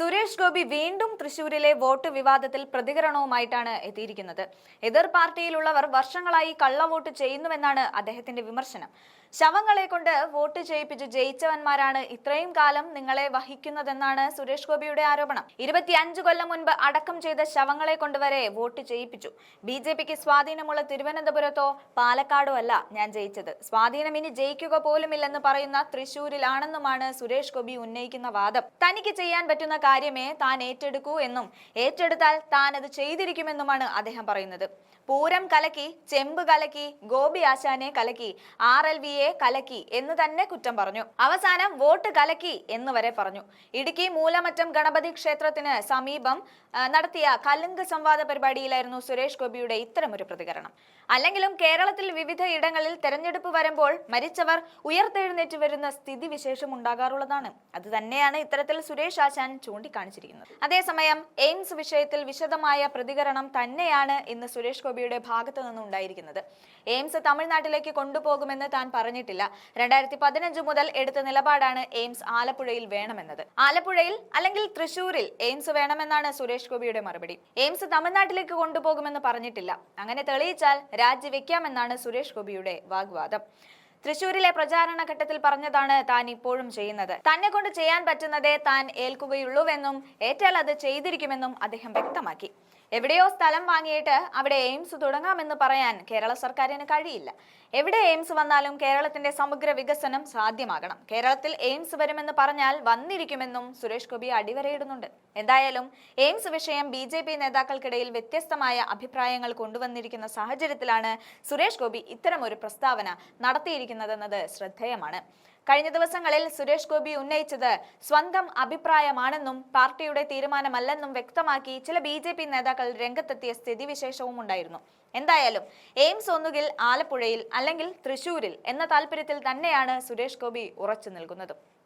സുരേഷ് ഗോപി വീണ്ടും തൃശൂരിലെ വോട്ട് വിവാദത്തിൽ പ്രതികരണവുമായിട്ടാണ് എത്തിയിരിക്കുന്നത്. എതിർ പാർട്ടിയിലുള്ളവർ വർഷങ്ങളായി കള്ളവോട്ട് ചെയ്യുന്നുവെന്നാണ് അദ്ദേഹത്തിന്റെ വിമർശനം. ശവങ്ങളെ കൊണ്ട് വോട്ട് ചെയ്യിപ്പിച്ച് ജയിച്ചവന്മാരാണ് ഇത്രയും കാലം നിങ്ങളെ വഹിക്കുന്നതെന്നാണ് സുരേഷ് ഗോപിയുടെ ആരോപണം. ഇരുപത്തിയഞ്ച് കൊല്ലം മുൻപ് അടക്കം ചെയ്ത ശവങ്ങളെ കൊണ്ടുവരെ വോട്ട് ചെയ്യിപ്പിച്ചു. ബി ജെ പിക്ക് സ്വാധീനമുള്ള തിരുവനന്തപുരത്തോ പാലക്കാടോ അല്ല ഞാൻ ജയിച്ചത്. സ്വാധീനം ഇനി ജയിക്കുക പോലുമില്ലെന്ന് പറയുന്ന തൃശൂരിലാണെന്നുമാണ് സുരേഷ് ഗോപി ഉന്നയിക്കുന്ന വാദം. തനിക്ക് ചെയ്യാൻ പറ്റുന്ന കാര്യമേ താൻ ഏറ്റെടുക്കൂ എന്നും ഏറ്റെടുത്താൽ താൻ അത് ചെയ്തിരിക്കുമെന്നുമാണ് അദ്ദേഹം പറയുന്നത്. പൂരം കലക്കി ചെമ്പ് കലക്കി ഗോപി ആശാനെ കലക്കി ആർ എൽ വിയെ കലക്കി എന്ന് തന്നെ കുറ്റം പറഞ്ഞു. അവസാനം വോട്ട് കലക്കി എന്ന് വരെ പറഞ്ഞു. ഇടുക്കി മൂലമറ്റം ഗണപതി ക്ഷേത്രത്തിന് സമീപം നടത്തിയ കലുങ്ക് സംവാദ പരിപാടിയിലായിരുന്നു സുരേഷ് ഗോപിയുടെ ഇത്തരമൊരു പ്രതികരണം. അല്ലെങ്കിലും കേരളത്തിൽ വിവിധ ഇടങ്ങളിൽ തെരഞ്ഞെടുപ്പ് വരുമ്പോൾ മരിച്ചവർ ഉയർത്തെഴുന്നേറ്റ് വരുന്ന സ്ഥിതിവിശേഷം ഉണ്ടാകാറുള്ളതാണ്. അത് തന്നെയാണ് ഇത്തരത്തിൽ സുരേഷ് ആശാൻ ചൂണ്ടിക്കാണിച്ചിരിക്കുന്നത്. അതേസമയം എയിംസ് വിഷയത്തിൽ വിശദമായ പ്രതികരണം തന്നെയാണ് ഇന്ന് സുരേഷ് ഗോപിയുടെ ഭാഗത്തു നിന്നുണ്ടായിരിക്കുന്നത്. എയിംസ് തമിഴ്നാട്ടിലേക്ക് കൊണ്ടുപോകുമെന്ന് താൻ പറഞ്ഞിട്ടില്ല. രണ്ടായിരത്തി പതിനഞ്ച് മുതൽ എടുത്ത നിലപാടാണ് എയിംസ് ആലപ്പുഴയിൽ വേണമെന്നത്. ആലപ്പുഴയിൽ അല്ലെങ്കിൽ തൃശൂരിൽ എയിംസ് വേണമെന്നാണ് സുരേഷ് ഗോപിയുടെ മറുപടി. എയിംസ് തമിഴ്നാട്ടിലേക്ക് കൊണ്ടുപോകുമെന്ന് പറഞ്ഞിട്ടില്ല. അങ്ങനെ തെളിയിച്ചാൽ രാജിവെക്കാമെന്നാണ് സുരേഷ് ഗോപിയുടെ വാഗ്വാദം. തൃശൂരിലെ പ്രചാരണ ഘട്ടത്തിൽ പറഞ്ഞതാണ് താൻ ഇപ്പോഴും ചെയ്യുന്നത്. തന്നെ കൊണ്ട് ചെയ്യാൻ പറ്റുന്നതേ താൻ ഏൽക്കുകയുള്ളൂവെന്നും ഏറ്റാൽ അത് ചെയ്തിരിക്കുമെന്നും അദ്ദേഹം വ്യക്തമാക്കി. എവിടെയോ സ്ഥലം വാങ്ങിയിട്ട് അവിടെ എയിംസ് തുടങ്ങാമെന്ന് പറയാൻ കേരള സർക്കാരിന് കഴിയില്ല. എവിടെ എയിംസ് വന്നാലും കേരളത്തിന്റെ സമഗ്ര വികസനം സാധ്യമാകണം. കേരളത്തിൽ എയിംസ് വരുമെന്ന് പറഞ്ഞാൽ വന്നിരിക്കുമെന്നും സുരേഷ് ഗോപി അടിവരയിടുന്നുണ്ട്. എന്തായാലും എയിംസ് വിഷയം ബി ജെ പി നേതാക്കൾക്കിടയിൽ വ്യത്യസ്തമായ അഭിപ്രായങ്ങൾ കൊണ്ടുവന്നിരിക്കുന്ന സാഹചര്യത്തിലാണ് സുരേഷ് ഗോപി ഇത്തരമൊരു പ്രസ്താവന നടത്തിയിരിക്കുന്നതെന്നത് ശ്രദ്ധേയമാണ്. കഴിഞ്ഞ ദിവസങ്ങളിൽ സുരേഷ് ഗോപി ഉന്നയിച്ചത് സ്വന്തം അഭിപ്രായമാണെന്നും പാർട്ടിയുടെ തീരുമാനമല്ലെന്നും വ്യക്തമാക്കി ചില ബി ജെ പി നേതാക്കൾ രംഗത്തെത്തിയ സ്ഥിതിവിശേഷവും ഉണ്ടായിരുന്നു. എന്തായാലും എയിംസ് ഒന്നുകിൽ ആലപ്പുഴയിൽ അല്ലെങ്കിൽ തൃശൂരിൽ എന്ന താല്പര്യത്തിൽ തന്നെയാണ് സുരേഷ് ഗോപി ഉറച്ചു നിൽക്കുന്നത്.